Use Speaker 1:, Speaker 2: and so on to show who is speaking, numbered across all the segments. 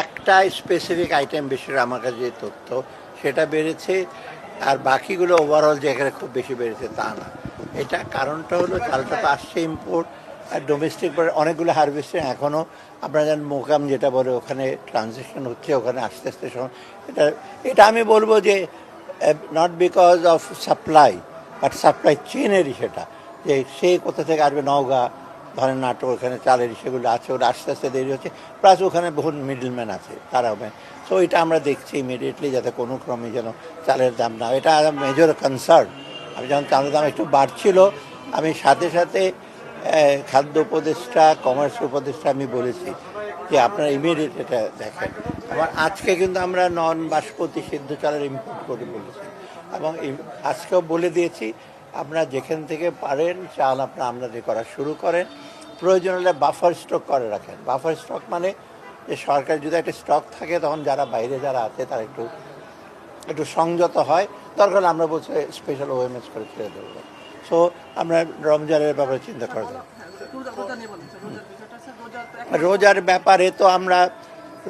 Speaker 1: একটা specific item বিষয়ে আমার কাছে যে তথ্য, সেটা বেড়েছে। আর বাকিগুলো ওভারঅল যেখানে খুব বেশি বেড়েছে, তা না। এটা কারণটা হলো, চালটা তো আসছে ইম্পোর্ট আর ডোমেস্টিক অনেকগুলো হারভেস্টিং এখনও আপনারা জানেন মোকাম যেটা বলে ওখানে ট্রানজেকশন হচ্ছে, ওখানে আস্তে আস্তে এটা এটা আমি বলব যে not because of supply but supply চেনেরই সেটা। যে সে কোথা থেকে আসবে, নওগাঁ ধরেন নাটক ওখানে চালের সেগুলো আছে, ওরা আস্তে আস্তে দেরি হচ্ছে। প্লাস ওখানে বহু মিডলম্যান আছে, তারা সো এটা আমরা দেখছি ইমিডিয়েটলি যাতে কোনো ক্রমে যেন চালের দাম না এটা মেজর কনসার্ন আমি যখন চালের দাম একটু বাড়ছিল, আমি সাথে সাথে খাদ্য উপদেষ্টা কমার্স উপদেষ্টা আমি বলেছি যে, আপনারা ইমিডিয়েট এটা দেখেন। আমার আজকে কিন্তু আমরা নন বাসপতি সিদ্ধ চালের ইম্পোর্ট করে বলেছি। এবং আজকেও বলে দিয়েছি, আপনারা যেখান থেকে পারেন, চাল আপনারা আমদানি করা শুরু করেন। প্রয়োজন হলে বাফার স্টক করে রাখেন। বাফার স্টক মানে যে সরকার যদি একটা স্টক থাকে, তখন যারা বাইরে যারা আছে, তারা একটু একটু সংযত হয়। দরকার আমরা বলছি স্পেশাল ওএমএস করে ছেড়ে দেবো। সো আমরা রমজানের ব্যাপারে চিন্তা করে দেবো।
Speaker 2: রোজার
Speaker 1: ব্যাপারে তো আমরা,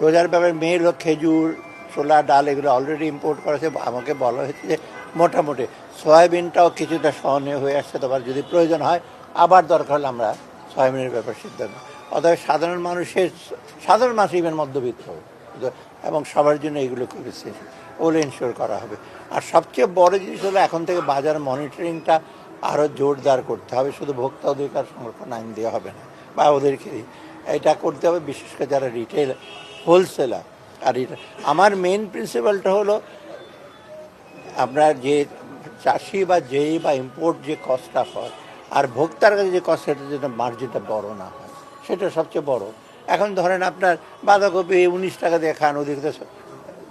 Speaker 1: রোজার ব্যাপারে মেয়ের খেজুর, ছোলা, ডাল এগুলো অলরেডি ইম্পোর্ট করেছে। আমাকে বলা হয়েছে যে মোটামুটি সয়াবিনটাও কিছুটা সহনীয় হয়ে আসছে। তোমার যদি প্রয়োজন হয়, আবার দরকার হলে আমরা সয়াবিনের ব্যাপার সিদ্ধান্ত। অতএব সাধারণ মানুষের, সাধারণ মানুষ ইভেন মধ্যবিত্ত। এবং সবার জন্য এগুলো করেছে ওগুলো ইনশিওর করা হবে। আর সবচেয়ে বড় জিনিস হলো এখন থেকে বাজার মনিটরিংটা আরও জোরদার করতে হবে। শুধু ভোক্তা অধিকার সংরক্ষণ আইন দেওয়া হবে না, বা ওদেরকে এটা করতে হবে বিশেষ করে যারা রিটেল হোলসেলার আর আমার মেন প্রিন্সিপালটা হলো আপনার যে চাষি বা যেই বা ইম্পোর্ট যে কস্টটা হয় আর ভোক্তার কাছে যে কস্ট সেটা যেন মার্জিনটা বড় না হয়। সেটা সবচেয়ে বড়। এখন ধরেন আপনার বাঁধাকপি উনিশ টাকা দিয়ে খান, ওদিকে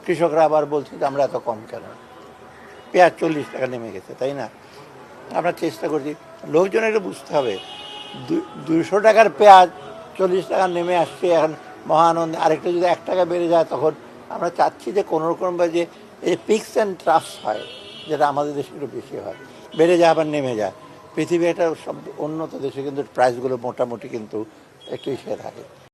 Speaker 1: কৃষকরা আবার বলছে যে আমরা এত কম কেন? পেঁয়াজ চল্লিশ টাকা নেমে গেছে, তাই না? আমরা চেষ্টা করছি। লোকজন একটু বুঝতে হবে, দু- দুইশো টাকার পেঁয়াজ চল্লিশ টাকা নেমে আসছে, এখন মহানন্দ আরেকটা যদি এক টাকা বেড়ে যায়, তখন আমরা চাচ্ছি যে কোনো রকমভাবে যে এই পিক্স অ্যান্ড ট্রাস্ট হয়, যেটা আমাদের দেশে একটু বেশি হয়। বেড়ে যায় আবার নেমে যায়। পৃথিবী এটা সব উন্নত দেশে কিন্তু প্রাইসগুলো মোটামুটি কিন্তু একটু ইসে থাকে